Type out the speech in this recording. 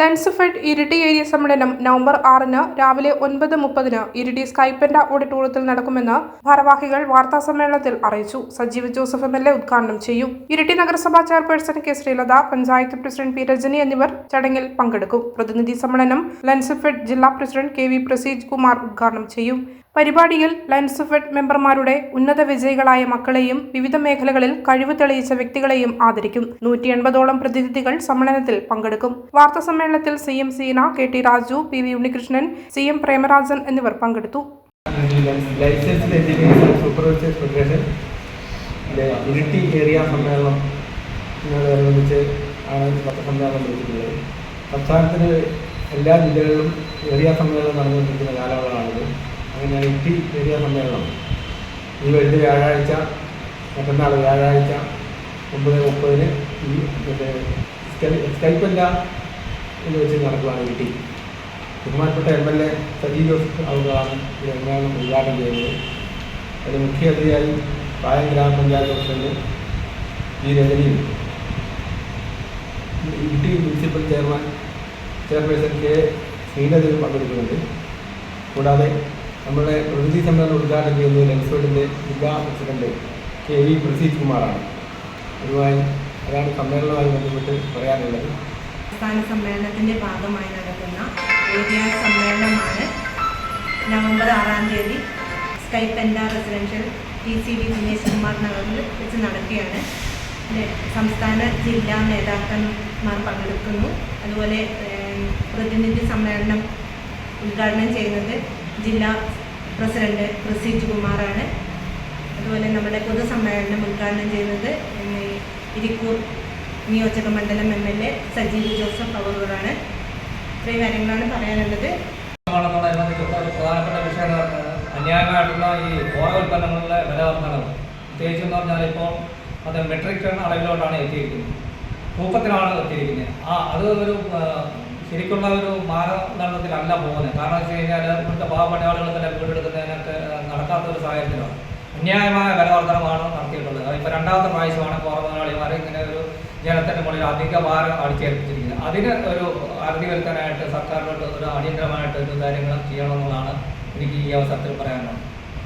Lensfed Iritty area സമ്മേളനം November ആറിന് രാവിലെ ഒൻപത് മുപ്പതിന് ഇരിട്ടി സ്കൈപ്പൻഡ ഓഡിറ്റോറിയത്തിൽ നടക്കുമെന്ന് ഭാരവാഹികൾ വാർത്താ സമ്മേളനത്തിൽ അറിയിച്ചു. Sajeev Joseph M L A ഉദ്ഘാടനം ചെയ്യും. ഇരിട്ടി നഗരസഭാ chairperson K Sreelatha panchayat president P Rajani എന്നിവർ ചടങ്ങിൽ പങ്കെടുക്കും. പ്രതിനിധി സമ്മേളനം ലൻസ്ഫെഡ് ജില്ലാ president K V Praseej Kumar ഉദ്ഘാടനം ചെയ്യും. പരിപാടിയിൽ ലയൻസ്ഫെഡ് മെമ്പർമാരുടെ ഉന്നത വിജയികളായ മക്കളെയും വിവിധ മേഖലകളിൽ കഴിവ് തെളിയിച്ച വ്യക്തികളെയും ആദരിക്കും. നൂറ്റി എൺപതോളം പ്രതിനിധികൾ സമ്മേളനത്തിൽ പങ്കെടുക്കും. വാർത്താ സമ്മേളനത്തിൽ C M Seena K T Raju P V Unnikrishnan C M Premarajan എന്നിവർ പങ്കെടുത്തു. സംസ്ഥാനത്തിന് എല്ലാ ജില്ലകളിലും ഏരിയ സമ്മേളനം നടന്നുകൊണ്ടിരിക്കുന്ന കാലയളവാണിത് നൈറ്റ് ഏരിയ സമ്മേളനം. ഈ വെള്ളി വ്യാഴാഴ്ച മറ്റന്നാൾ വ്യാഴാഴ്ച ഒമ്പത് മുപ്പതിന് ഈ മറ്റേ സ്കൈപ്പ് അല്ല എന്ന് വെച്ച് നടക്കുകയാണ് കിട്ടി ബഹുമാനപ്പെട്ട M L A Sajeev Joseph അവരാണ് ഈ സമ്മേളനം ഉദ്ഘാടനം ചെയ്യുന്നത്. അതിന് മുഖ്യ അതിഥിയായി പായം ഗ്രാമപഞ്ചായത്ത് പ്രസിഡന്റ് ഈ രജനിയും Idukki municipal chairman chairperson K Sreenadev പങ്കെടുക്കുന്നുണ്ട്. കൂടാതെ നമ്മുടെ പ്രതിനിധി സമ്മേളനം ഉദ്ഘാടനം ചെയ്യുന്നത് ലെൻസ്ഫേഡിന്റെ ജില്ലാ പ്രസിഡന്റ് കെ വി പ്രസീത് കുമാറാണ്. അതുമായി അതാണ് സമ്മേളനവുമായി ബന്ധപ്പെട്ട് പറയാനുള്ളത്. സംസ്ഥാന സമ്മേളനത്തിന്റെ ഭാഗമായി നടക്കുന്ന സമ്മേളനമാണ് നവംബർ ആറാം തീയതി സ്കൈപെൻഡ residential T C D Dinesh Kumar നഗറിൽ വെച്ച് നടക്കുകയാണ്. സംസ്ഥാന ജില്ലാ നേതാക്കന്മാർ പങ്കെടുക്കുന്നു. അതുപോലെ പ്രതിനിധി സമ്മേളനം ഉദ്ഘാടനം ചെയ്യുന്നത് ജില്ലാ പ്രസിഡന്റ് പ്രസീജ് കുമാറാണ്. അതുപോലെ നമ്മുടെ പൊതുസമ്മേളനം ഉദ്ഘാടനം ചെയ്യുന്നത് ഇരിക്കൂർ നിയോജക മണ്ഡലം M L A Sajeev Joseph അവറുകളാണ് ഇത്രയും കാര്യങ്ങളാണ് പറയാനുള്ളത്. പ്രധാനപ്പെട്ട ഈ ഓരോ ഉൽപ്പന്നങ്ങളുടെ വില പ്രത്യേകിച്ച് എന്ന് പറഞ്ഞാൽ ഇപ്പോൾ അത് മെട്രിക് ടൺ അളവിലോട്ടാണ് എത്തിയിരിക്കുന്നത്. തൂക്കത്തിലാണ് എത്തിയിരിക്കുന്നത്. ആ അത് ഒരു ശരിക്കുള്ള ഒരു മാനദണ്ഡത്തിലല്ല പോകുന്നത് കാരണം വെച്ച് കഴിഞ്ഞാൽ ഇവിടുത്തെ പാവപ്പെട്ട തന്നെ വീടെടുക്കുന്നതിനൊക്കെ നടക്കാത്ത ഒരു സാഹചര്യത്തിലാണ് അന്യായമായ വിലവർദ്ധനമാണ് നടത്തിയിട്ടുള്ളത്. അതിപ്പോൾ രണ്ടാമത്തെ പ്രാവശ്യമാണ് കോറമലയാളിമാർ ഇങ്ങനെ ഒരു ജനത്തിന്റെ മുകളിൽ അധിക ഭാരം അടിച്ചേൽപ്പിച്ചിരിക്കുന്നത്. അതിന് ഒരു അറുതി വരുത്താനായിട്ട് സർക്കാരിനോട് ഒരു അടിയന്തരമായിട്ട് കാര്യങ്ങൾ ചെയ്യണമെന്നുള്ളതാണ് എനിക്ക് ഈ അവസരത്തിൽ പറയാനുള്ളത്.